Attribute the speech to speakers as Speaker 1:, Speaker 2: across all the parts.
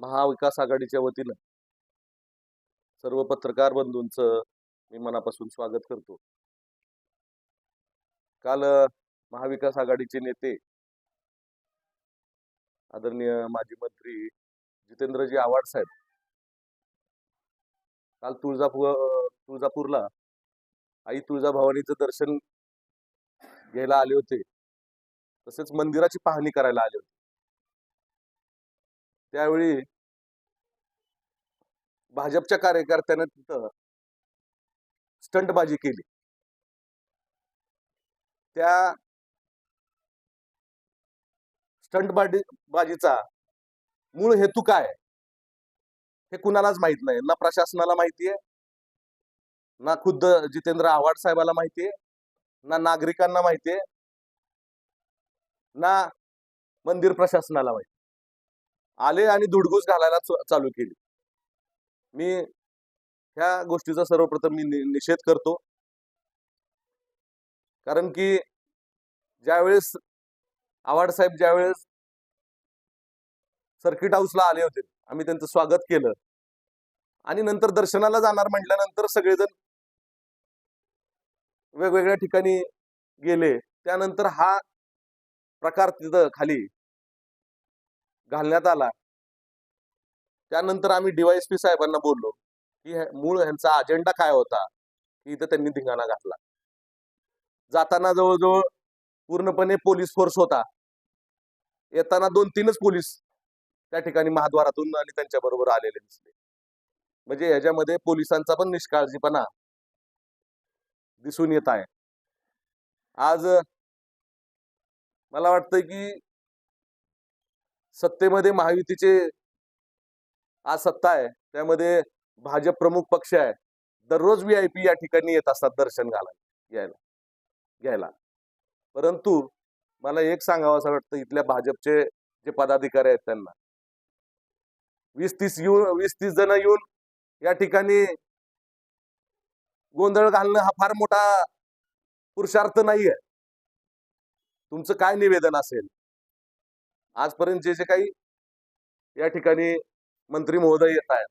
Speaker 1: महाविकास आघाडीच्या वतीनं सर्व पत्रकार बंधूंचं मी मनापासून स्वागत करतो. काल महाविकास आघाडीचे नेते आदरणीय माजी मंत्री जितेंद्रजी आव्हाड साहेब काल तुळजापूर तुळजापूरला आई तुळजाभवानीचं दर्शन घ्यायला आले होते. तसेच मंदिराची पाहणी करायला आले होते. त्यावेळी भाजपच्या कार्यकर्त्यानं तिथं स्टंटबाजी केली. त्या स्टंटबाजी बाजीचा मूळ हेतू काय? हे कुणालाच माहीत नाही. ना प्रशासनाला माहितीये ना खुद्द जितेंद्र आव्हाड साहेबाला माहितीये ना नागरिकांना माहितीये ना मंदिर प्रशासनाला माहिती आले आणि धुडगूस घालायला चालू केली. मी ह्या गोष्टीचा सर्वप्रथम मी निषेध करतो. कारण की ज्यावेळेस आव्हाड साहेब ज्यावेळेस सर्किट हाऊसला आले होते आम्ही त्यांचं स्वागत केलं. आणि नंतर दर्शनाला जाणार म्हटल्यानंतर सगळेजण वेगवेगळ्या ठिकाणी गेले. त्यानंतर हा प्रकार तिथं खाली घालण्यात आला. त्यानंतर आम्ही डीवायएसपी साहेबांना बोललो की मूळ ह्यांचा अजेंडा काय होता? की इथं त्यांनी धिंगाणा घातला. जाताना जवळजवळ पूर्णपणे पोलीस फोर्स होता. येताना दोन तीनच पोलीस त्या ठिकाणी महाद्वारातून आणि त्यांच्या बरोबर आलेले दिसले. म्हणजे ह्याच्यामध्ये पोलिसांचा पण निष्काळजीपणा दिसून येत आहे. आज मला वाटतं की सत्तेमध्ये महायुतीचे आज सत्ता आहे. त्यामध्ये भाजप प्रमुख पक्ष आहे. दररोज व्ही आय पी या ठिकाणी येत असतात दर्शन घालायला घ्यायला परंतु मला एक सांगावं असं वाटतं इथल्या भाजपचे जे पदाधिकारी आहेत त्यांना. वीस तीस येऊन वीस तीस जण येऊन या ठिकाणी गोंधळ घालणं हा फार मोठा पुरुषार्थ नाहीये. तुमचं काय निवेदन असेल? आजपर्यंत जे जे काही या ठिकाणी मंत्री महोदय येत आहेत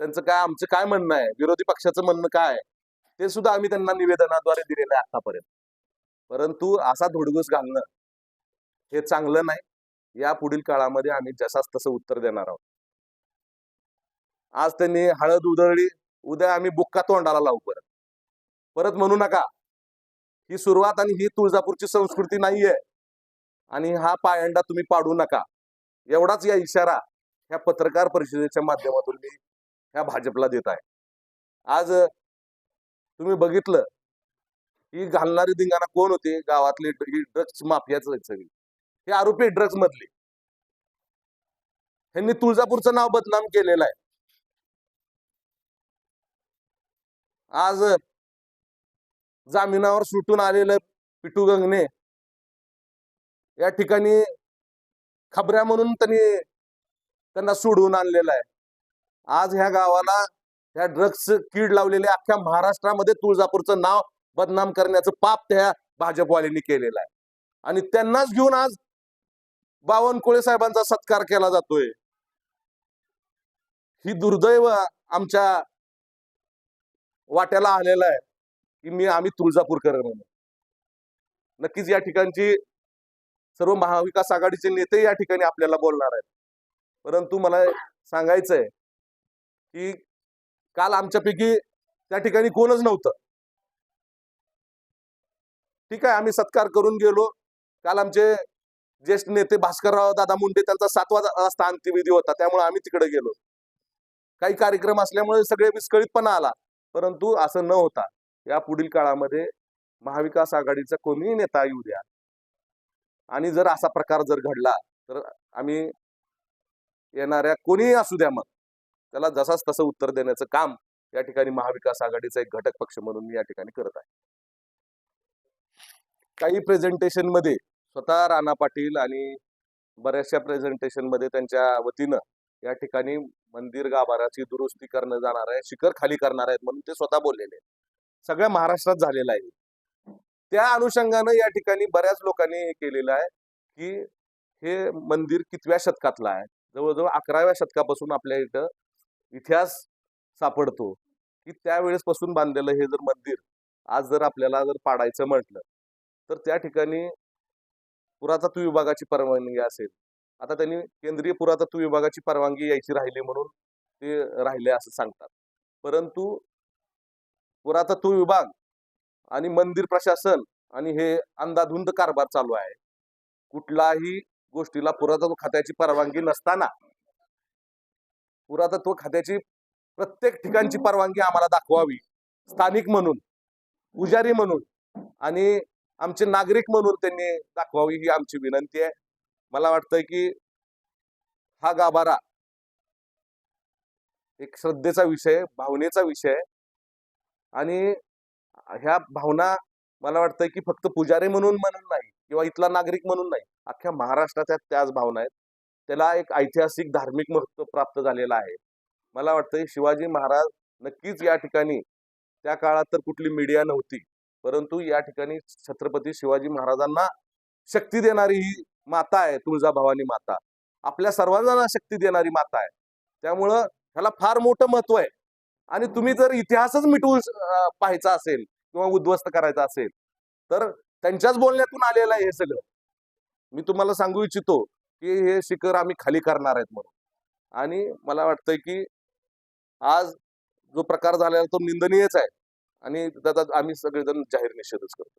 Speaker 1: त्यांचं काय आमचं काय म्हणणं आहे? विरोधी पक्षाचं म्हणणं काय आहे? ते सुद्धा आम्ही त्यांना निवेदनाद्वारे दिलेलं आहे आतापर्यंत. परंतु असा धुडगूस घालणं हे चांगलं नाही. या पुढील काळामध्ये आम्ही जसाच तसं उत्तर देणार आहोत. आज त्यांनी हळद उधळली उद्या आम्ही बुक्का तोंडाला लावू परत. परत म्हणू नका. ही सुरुवात आणि ही तुळजापूरची संस्कृती नाहीये. आणि हा पायंडा तुम्ही पाडू नका. एवढाच या इशारा ह्या पत्रकार परिषदेच्या माध्यमातून मी ह्या भाजपला देत आहे. आज तुम्ही बघितलं ही घालणारी धिंगाणा कोण होते? गावातले ड्रग्स माफियाच सगळी. हे आरोपी ड्रग्स मधले. ह्यांनी तुळजापूरचं नाव बदनाम केलेलं आहे. आज जामिनावर सुटून आलेलं पिटू गंगने या ठिकाणी खबऱ्या म्हणून त्यांनी त्यांना सोडवून आणलेलं आहे. आज ह्या गावाला ह्या ड्रग्स कीड लावलेले अख्ख्या महाराष्ट्रामध्ये तुळजापूरचं नाव बदनाम करण्याचं पाप त्या भाजपवाल्यांनी केलेलं आहे. आणि त्यांनाच घेऊन आज बावनकुळे साहेबांचा सत्कार केला जातोय. ही दुर्दैव आमच्या वाट्याला आलेलं आहे की मी आम्ही तुळजापूरकर म्हणून. नक्कीच या ठिकाणची सर्व महाविकास आघाडीचे नेते या ठिकाणी आपल्याला बोलणार आहेत. परंतु मला सांगायचंय की काल आमच्यापैकी त्या ठिकाणी कोणच नव्हतं. ठीक आहे आम्ही सत्कार करून गेलो. काल आमचे ज्येष्ठ नेते भास्करराव दादा मुंडे त्यांचा सातवा वाजता अंत्यविधी होता त्यामुळे आम्ही तिकडे गेलो. काही कार्यक्रम असल्यामुळे सगळे विस्कळीतपणा आला परंतु असं न होता या पुढील काळामध्ये महाविकास आघाडीचा कोणीही नेता येऊ द्या. आणि जर असा प्रकार जर घडला तर आम्ही येणाऱ्या कोणीही असू द्या मग त्याला जसाच तसं उत्तर देण्याचं काम या ठिकाणी महाविकास आघाडीचा एक घटक पक्ष म्हणून मी या ठिकाणी करत आहे काही प्रेझेंटेशनमध्ये स्वतः राणा पाटील आणि बऱ्याचशा प्रेझेंटेशनमध्ये त्यांच्या वतीनं या ठिकाणी मंदिर गाभाराची दुरुस्ती करणं जाणार आहे शिखर खाली करणार आहेत म्हणून ते स्वतः बोललेले आहेत. सगळ्या महाराष्ट्रात झालेलं आहे त्या अनुषंगानं या ठिकाणी बऱ्याच लोकांनी हे केलेलं आहे की हे मंदिर कितव्या शतकातलं आहे? जवळजवळ अकराव्या शतकापासून आपल्या इथं इतिहास सापडतो. की त्यावेळेस पासून बांधलेलं हे जर मंदिर आज जर आपल्याला जर पाडायचं म्हटलं तर त्या ठिकाणी पुरातत्व विभागाची परवानगी असेल. आता त्यांनी केंद्रीय पुरातत्व विभागाची परवानगी यायची राहिली म्हणून ते राहिले असं सांगतात. परंतु पुरातत्व विभाग आणि मंदिर प्रशासन आणि हे अंदाधुंद कारभार चालू आहे. कुठलाही गोष्टीला पुरातत्व खात्याची परवानगी नसताना पुरातत्व खात्याची प्रत्येक ठिकाणची परवानगी आम्हाला दाखवावी. स्थानिक म्हणून पुजारी म्हणून आणि आमचे नागरिक म्हणून त्यांनी दाखवावी ही आमची विनंती आहे. मला वाटतंय की हा गाभारा एक श्रद्धेचा विषय भावनेचा विषय आणि ह्या भावना मला वाटतंय की फक्त पुजारी म्हणून म्हणून नाही किंवा इथला नागरिक म्हणून नाही. अख्ख्या महाराष्ट्राच्या त्याच भावना आहेत. त्याला एक ऐतिहासिक धार्मिक महत्त्व प्राप्त झालेलं आहे. मला वाटतंय शिवाजी महाराज नक्कीच या ठिकाणी त्या काळात तर कुठली मीडिया नव्हती. परंतु या ठिकाणी छत्रपती शिवाजी महाराजांना शक्ती देणारी ही माता आहे तुळजाभवानी माता. आपल्या सर्वांना शक्ती देणारी माता आहे. त्यामुळं ह्याला फार मोठं महत्त्व आहे. आणि तुम्ही जर इतिहासच मिटवून पाहायचा असेल किंवा उद्ध्वस्त करायचा असेल तर त्यांच्याच बोलण्यातून आलेलं आहे हे सगळं. मी तुम्हाला सांगू इच्छितो की हे शिखर आम्ही खाली करणार आहेत म्हणून. आणि मला वाटतंय की आज जो प्रकार झालेला तो निंदनीयच आहे. आणि त्याचा आम्ही सगळेजण जाहीर निषेधच करतो.